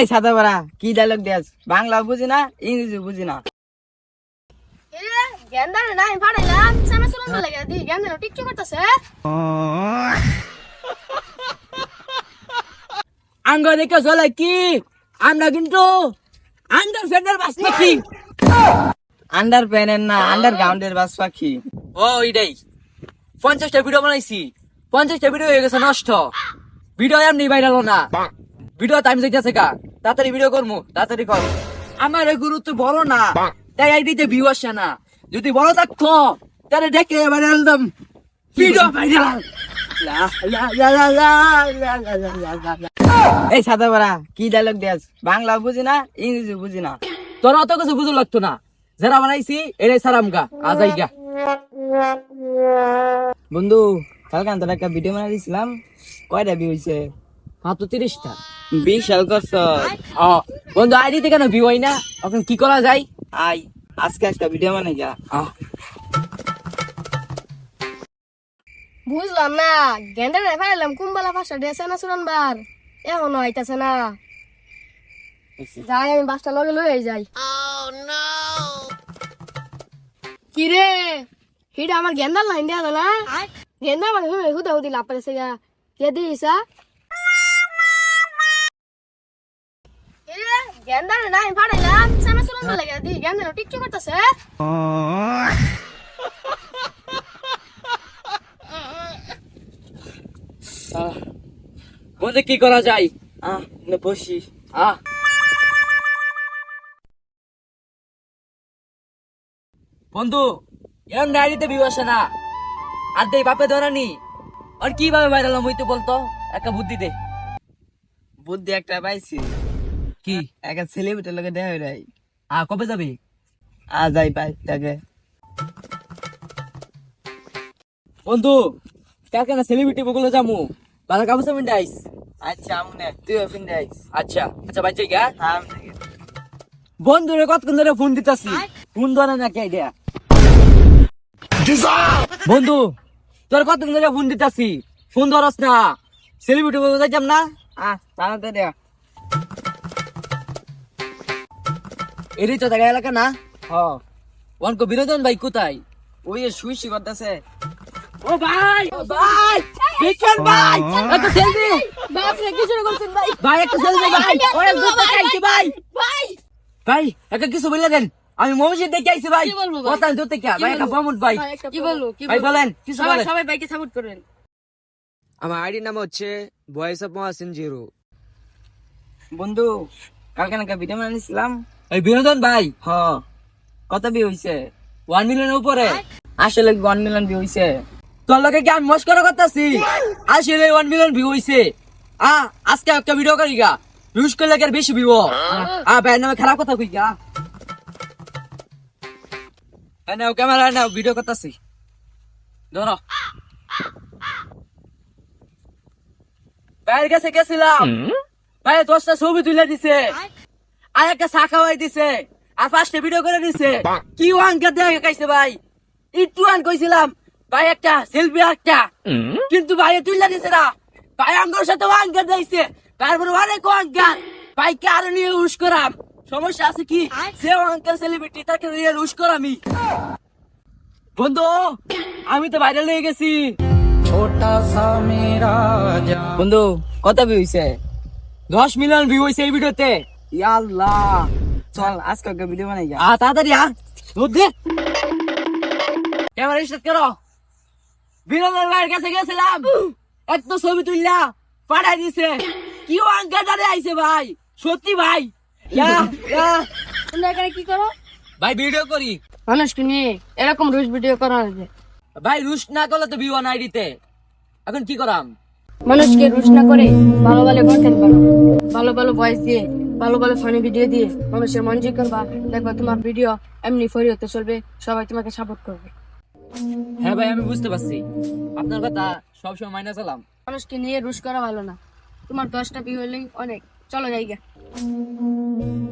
এই সাদা বড়া কি ডায়লগ দিয়াস বাংলা বুঝি না ইংরেজি বুঝি না। আঙ্গ দেখে চলে কি? আমরা কিন্তু আন্ডার ফ্যানের বাস পাখি। আন্ডার প্যানের না আন্ডার গ্রাউন্ডের বাস পাখি। ও এটাই পঞ্চাশটা ভিডিও বানাইছি। পঞ্চাশটা ভিডিও হয়ে গেছে নষ্ট ভিডিও আর নেই ভাইরাল না ভিডিও টাইম দেখতেছে গা তাড়াতাড়ি ভিডিও করব তাড়াতাড়ি কর আমার এই গুরুত্ব বড় না তাই আইডিতে ভিউ আসে না যদি বড় থাকতো তাহলে দেখে ভাইরাল একদম ভিডিও ভাইরাল এই সাদা বড়া কি ডায়লগ দিয়াস বাংলা বুঝি না ইংরেজি বুঝি না তোর অত কিছু বুঝে লাগতো না যারা বানাইছি এরাই সারাম গা আজাই গা বন্ধু কালকে তোর একটা ভিডিও বানাই দিছিলাম। কয়টা ভিউ হইছে? মাত্র তিরিশটা। বিশাল করছ ও বন্ধু আইডিতে কেন ভিউ হয় না? এখন কি করা যায়? আই আজকে একটা ভিডিও বানাই গা। আহ বুঝলাম না গেন্দারে ফাড়াইলাম কুম্বালা পাঁচটা ড্রেস না সুরান বার। এখনও আইতাছে না। যাই আমি বাসটা লগে লয়ে যাই। কি রে হিডা আমার গেন্দার লাইন দেয়া না। என்ன మనకు వెగు దౌది లాపలసగా ఎది ఈసా గందన నా ఇంపాడైల సమస్యలు ఉండలే అది గందన టిచ్చు కొట్టసే বন্ধু কি করা যায় আহ বসি আহ বন্ধু এরম ডায়েরিতে বিবাসে না আর দেই বাপে ধরানি আর কীভাবে ভাইরাল হইতে বলতো? একটা বুদ্ধি দে। বুদ্ধি একটা পাইছি। কি? একটা সেলিব্রিটির লগে দেখা হই আ কবে যাবি? আ যাই পাই তাকে। বন্ধু কালকে না সেলিব্রিটি বগুলো যামু। ভালো কাপড় সামিন ডাইস আচ্ছা আমনে তুই ফিন ডাইস আচ্ছা আচ্ছা বাচ্চা গা। হ্যাঁ বন্ধু রে কতক্ষণ ধরে ফোন দিতাছি? ফোন ধরে না কে দেয়া? বন্ধু তোর কতক্ষণ ধরে ফোন দিতাছি? ফোন ধরস না। সেলিব্রিটি বগুলো যাইতাম না? আহ এরই তো জায়গা এলাকা না? হ। ওয়ানকো বিনোদন ভাই কোথায়? ওই শুইছি করতেছে। ও ভাই! ও ভাই! ভাই! একটা সেলফি বাপরে কি শুরু করছেন ভাই? ভাই একটা সেলফি ভাই ওরে ভাই ভাই! ভাই! একটা কিছু বলে দেন। আমি মসজিদ দেখে আইছি ভাই। কি কথা দূর থেকে। ভাই একটা প্রমোট ভাই। কি বলব? কি ভাই বলেন কিছু সবাই বলেন। সবাই ভাইকে সাপোর্ট করেন। আমার আইডি নাম হচ্ছে ভয়েস অফ মহাসিন জিরো বন্ধু কালকে নাকি ভিডিও বানিয়েছিলাম। এই বিনোদন ভাই? হ। কত বি হইছে? ওয়ান মিলিয়নের উপরে। আসলে ওয়ান মিলিয়ন ভিউ হইছে? তোর লোকে কি আমি মস্করা করতেছি? আসলে ওয়ান মিলিয়ন ভিউ হইছে। আ আজকে একটা ভিডিও করি গা। ভিউজ করলে বেশি ভিউ আ ভাই নামে খারাপ কথা কই গা? এই নাও ক্যামেরা নাও ভিডিও করতেছি। ধরো। কাছে গেছিলাম। ভাই দশটা ছবি তুলে দিছে। আর একটা চা খাওয়াই দিছে। আর পাঁচটা ভিডিও করে দিছে। কি ওয়ানকে দেখে খাইছে ভাই? একটু ওয়ান কইছিলাম ভাই একটা সেলফি একটা। কিন্তু ভাই তুলে দিছে না। ভাই আঙ্গুর সাথে ওয়ানকে দিয়েছে তারপরে অনেক ওয়ানকার ভাই কারও নিয়ে উস করাম। সমস্যা আছে কি? সে ওয়ানকার সেলিব্রিটি তাকে নিয়ে উস করামি। বন্ধু আমি তো ভাইরাল হয়ে গেছি। বন্ধু কত ভিউ হইছে? দশ মিলিয়ন ভিউ হইছে এই ভিডিওতে। ইয়াল্লাহ। চল আজকে একটা ভিডিও বানাই গা আ তাড়াতাড়ি আ দুধ দে। ক্যামেরা স্টার্ট করো। বিনোদন ভাইয়ের কাছে গেছিলাম। এত ছবি তুললা পাঠাই দিছে। কি আঙ্কা দাঁড়িয়ে আইছে ভাই? সত্যি ভাই। তোমরা এখানে কি করো? ভাই ভিডিও করি। মানুষকে নিয়ে এরকম রোজ ভিডিও করা হয়েছে ভাই রুশ না করলে তো ভিউ আইডিতে এখন কি করাম? মানুষকে রুশ না করে ভালো ভালো কন্টেন্ট বানাও। ভালো ভালো ভয়েস দিয়ে ভালো ভালো ফানি ভিডিও দিয়ে মানুষের মন জয় করবা দেখবা তোমার ভিডিও এমনি ফরি হতে চলবে সবাই তোমাকে সাপোর্ট করবে। হ্যাঁ ভাই আমি বুঝতে পারছি। আপনার কথা সবসময় মাইনা চালাম। মানুষকে নিয়ে রুশ করা ভালো না। তোমার দশটা ভিউ হলেই অনেক। চলো জায়গা thank you